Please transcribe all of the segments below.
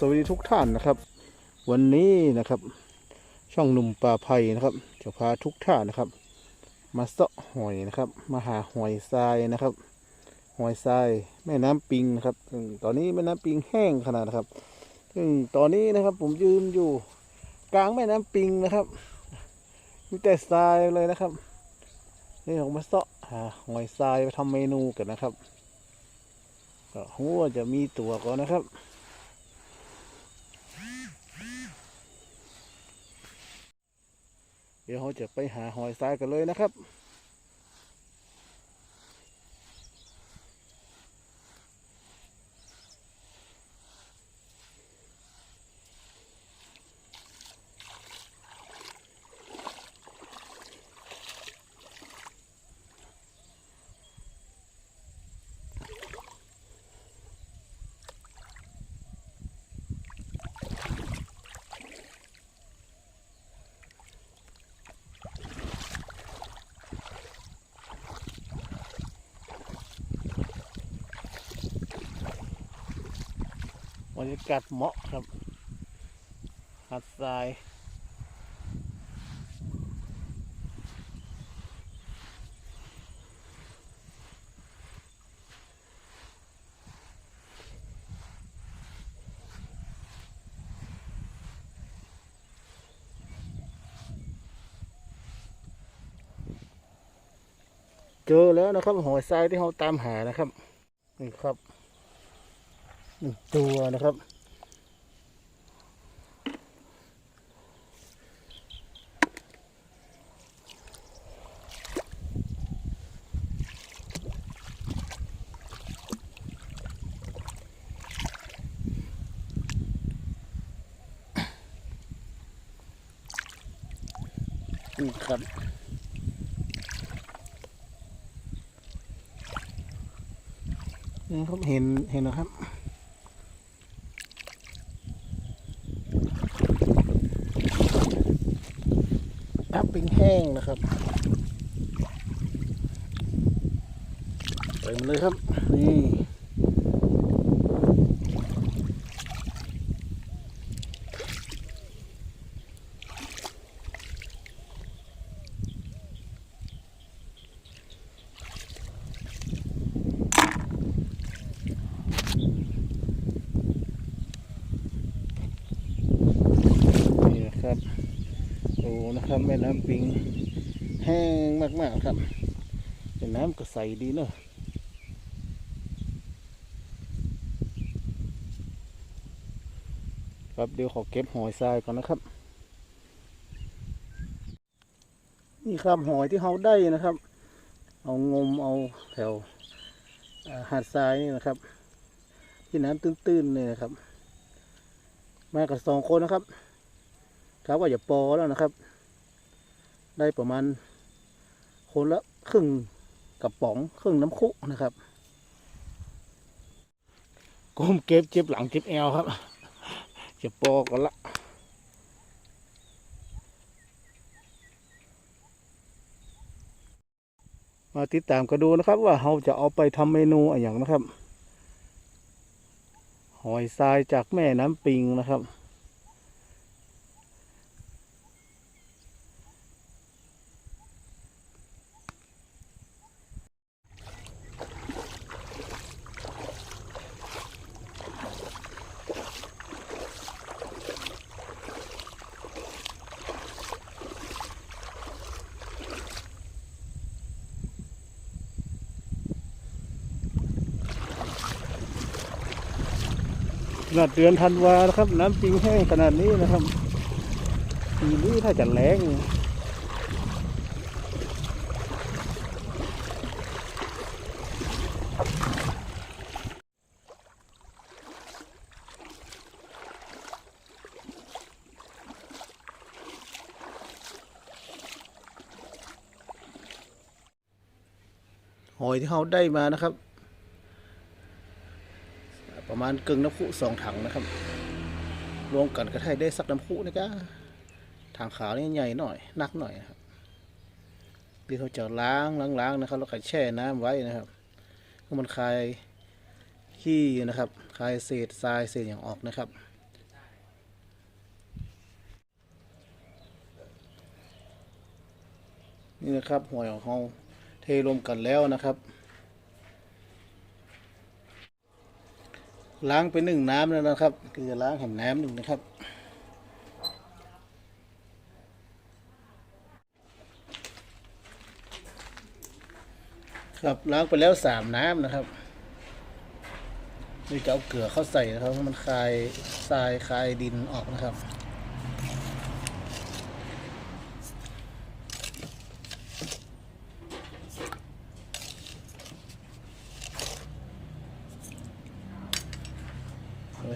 สวัสดีทุกท่านนะครับ วันนี้นะครับ ช่องหนุ่มป่าไผ่นะครับจะพาทุกท่านนะครับ มาเสาะหอยนะครับ มาหาหอยทรายนะครับ หอยทรายแม่น้ำปิงนะครับซึ่งตอนนี้แม่น้ำปิงแห้งขนาดนะครับ ซึ่งตอนนี้นะครับผมยืนอยู่กลางแม่น้ำปิงนะครับมีแต่ทรายเลยนะครับนี่ผมมาเสาะหาหอยทรายไปทำเมนูกันนะครับก็หัวจะมีตัวก่อนนะครับ เดี๋ยวเราจะไปหาหอยทรายกันเลยนะครับ บรรยากาศเหมาะครับหาดทรายเจอแล้วนะครับหอยทรายที่เราตามหานะครับนี่ครับ หนึ่งตัวนะครับ นี่ครับนี่ครับเห็นเห็นนะครับ ปิ้งแห้งนะครับเต็มเลยครับนี่นะครับ ดูนะ ครับแม่น้ำปิงแห้งมากๆครับแต่น้ำก็ใสดีเนอะครับเดี๋ยวขอเก็บหอยทรายก่อนนะครับ นี่ครับหอยที่เขาได้นะครับ เอางมเอาแถวหาดทรายนี่นะครับ ที่น้ำตื้นๆเลยนะครับ มากับสองคนนะครับ ครับว่าอย่าปอแล้วนะครับ ได้ประมาณคนละครึ่งกระป๋องครึ่งน้ำคุนะครับก้มเก็บเจ็บหลังเจ็บแอวครับ จะปอกันละมาติดตามกันดูนะครับ ว่าเราจะเอาไปทำเมนูอะไรอย่างนะครับ หอยทรายจากแม่น้ำปิงนะครับ นาดเดือนธันวานะครับ น้ำปิงแห้งขนาดนี้นะครับปีนี้ถ้าจะแรงหอยที่เขาได้มานะครับ ณกึ่งน้ำพุสองถังนะครับ รวมกันก็ไทยได้สักน้ำพุนะจ๊ะถังขาวนี่ใหญ่หน่อยนักหน่อยนะครับดีเขาจะล้างล้างๆนะครับแล้วก็แช่น้ำไว้นะครับเพื่อมันคลายขี้นะครับคลายเศษทรายเศษอย่างออกนะครับนี่นะครับหอยของเขาเทรวมกันแล้วนะครับ ล้างไปหนึ่งน้ำแล้วนะครับคือจะล้างแห่งน้ำหนึ่งนะครับ ครับล้างไปแล้วสามน้ำนะครับนี่จะเอาเกลือเข้าใส่นะครับให้มันคลายทรายคลายดินออกนะครับ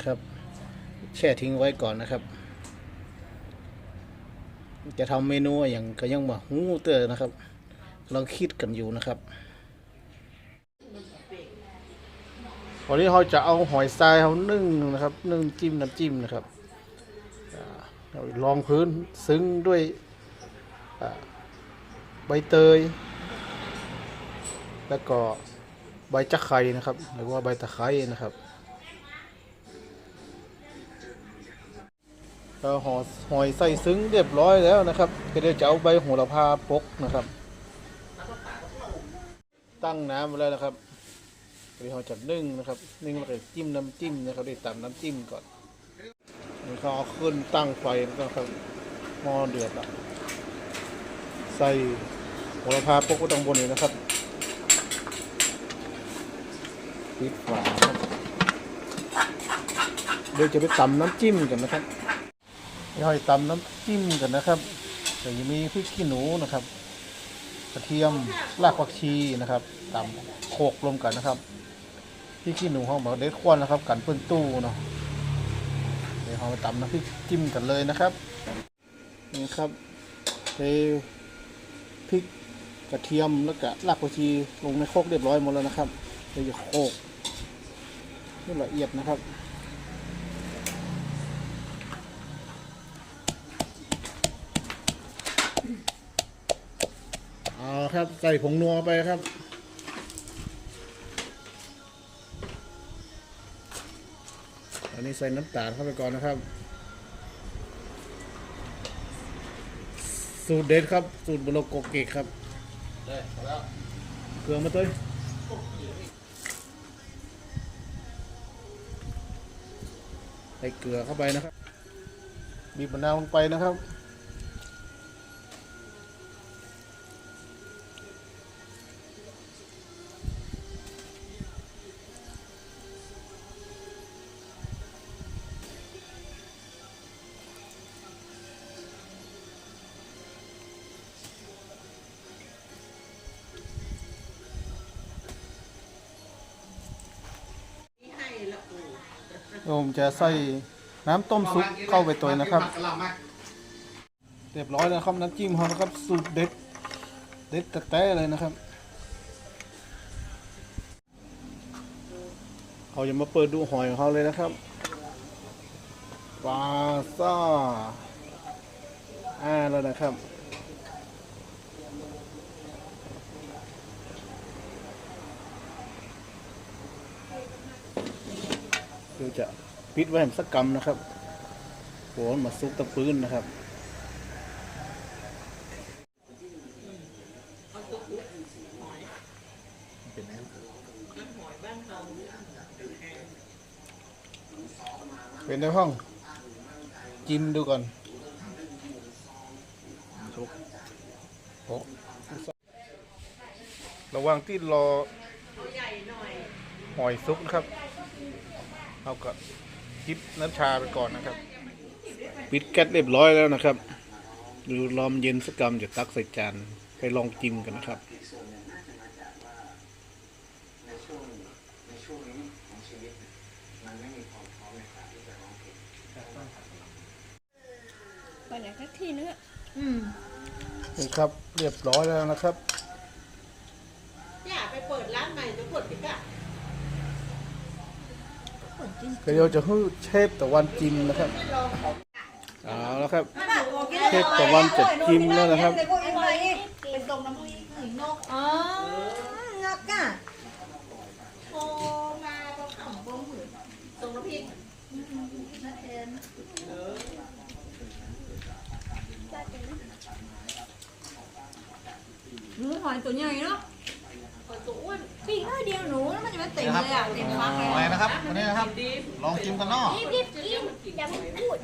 แช่ทิ้งไว้ก่อนนะครับ จะทำเมนูอย่างก็ยังมาหูเตอร์นะครับลังคิดกันอยู่นะครับ วันนี้เราจะเอาหอยทรายเขานึ่งนะครับ นึ่งจิ้มน้ำจิ้มนะครับเราลองพื้นซึ้งด้วยใบเตย แล้วก็ใบจักไคร้นะครับ หรือว่าใบตะไคร้นะครับ เราห่อหอยใส่ซึ้งเรียบร้อยแล้วนะครับก็เดี๋ยวจะเอาใบโหระพาปกนะครับ ตั้งน้ำไว้แล้วนะครับเดี๋ยวเราจะนึ่งนะครับ นึ่งแล้วก็จิ้มน้ำจิ้มนะครับได้ตำน้ำจิ้มก่อนนี่เขาเอาขึ้นตั้งไฟแล้วก็ครับหม้อเดือดล้วใส่โหระพาปกไว้ตรงบนนี้นะครับปิดฝาครับเดี๋ยวจะไปตำน้ำจิ้มกันนะครับ เดี๋ยวเราจะตำน้ำจิ้มกันนะครับเดี๋ยวจะมีพริกขี้หนูนะครับ กระเทียมรากผักชีนะครับตำโขลกรวมกันนะครับพี่ขี้หนูห้องบอกเด็ดควนนะครับ กันเปื้อนตู้เนาะเดี๋ยวเราไปตำน้ำพริกจิ้มกันเลยนะครับนี่ครับเทพริกกระเทียมแล้วก็รากผักชีลงในโคกเรียบร้อยหมดแล้วนะครับเดี๋ยวจะโคกให้ละเอียดนะครับเอา ครับ ใส่ผงนัวไปครับ อันนี้ใส่น้ำตาลเข้าไปก่อนนะครับ สูตรเด็ดครับ สูตรบโลโกเกะครับเกลือมาตัวใส่เกลือเข้าไปนะครับ บีบมะนาวลงไปนะครับ มจะใส่น้ำต้มซุปเข้าไปตัวนะครับ เรียบร้อยแล้วครับน้ำจิ้มเขานะครับสูตรเด็ดเด็ดแต่แต่เลยนะครับเขาจะมาเปิดดูหอยของเขาเลยนะครับปลาซ่าอ่าแล้วนะครับ เดี๋ยวจะปิดไว้ให้สักกำนะครับโหนมาซุกตะปื้นนะครับเป็นในห้อง จิ้มดูก่อนซุกโอ้ระว่างที่รอหอยซุกนะครับ เอากับจิบน้ำชาไปก่อนนะครับ ปิดแก๊สเรียบร้อยแล้วนะครับ ดูรอมนเย็นสักกรรมจะตักใส่จานไปลองจิ้มกันนะครับไปไหนสักที่นึงอะนี่ครับ เรียบร้อยแล้วนะครับ อย่าไปเปิดร้านใหม่จะเปิดปิดอะก็ เดี๋ยวจะให้เชฟตะวันจิมนะครับเอาแล้วครับเทพตะวันจะจิ้มแล้วนะครับเป็นตรงน้ำพริกหนึ่งนกอ๋องักอะโทมาตรงขำบงหืนตรงน้ำพริกนั่นเองนหนูหอยตัวใหญ่เนาะหอยตัวอ้วนปีกน้อย เดียวหนูแล้วมันจะมาเต็มเลยอะเต็มฟักเลยหอยนะครับวันนี้นะครับ ลองชิมกันเนาะรีบๆกินอย่าเพิ่งพูด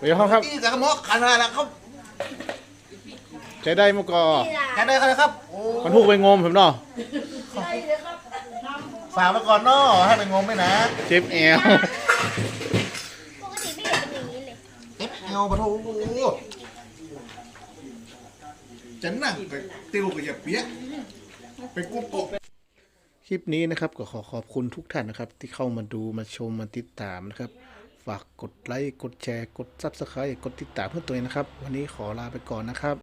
เดี๋ยวครับอีจากหมอขันอะไรล่ะครับใช้ได้มั้ก่อนี่ล่ะแค่ได้ครับครับโอ้มันพูกไปงมผมเนาะฝากไว้ก่อนเนาะให้ไปงมไม่นะเจ็บแอวปกติไม่เห็นเป็นอย่างนี้เลยเจ็บเอวปะโถ จะนั่งไปติวกับอย่าเปียกไปกุ๊บกคลิปนี้นะครับก็ขอขอบคุณทุกท่านนะครับ ที่เข้ามาดูมาชมมาติดตามนะครับ ฝากกดไลค์กดแชร์ กดซับสไครต์กดติดตามเพื่อตัวเองนะครับ วันนี้ขอลาไปก่อนนะครับ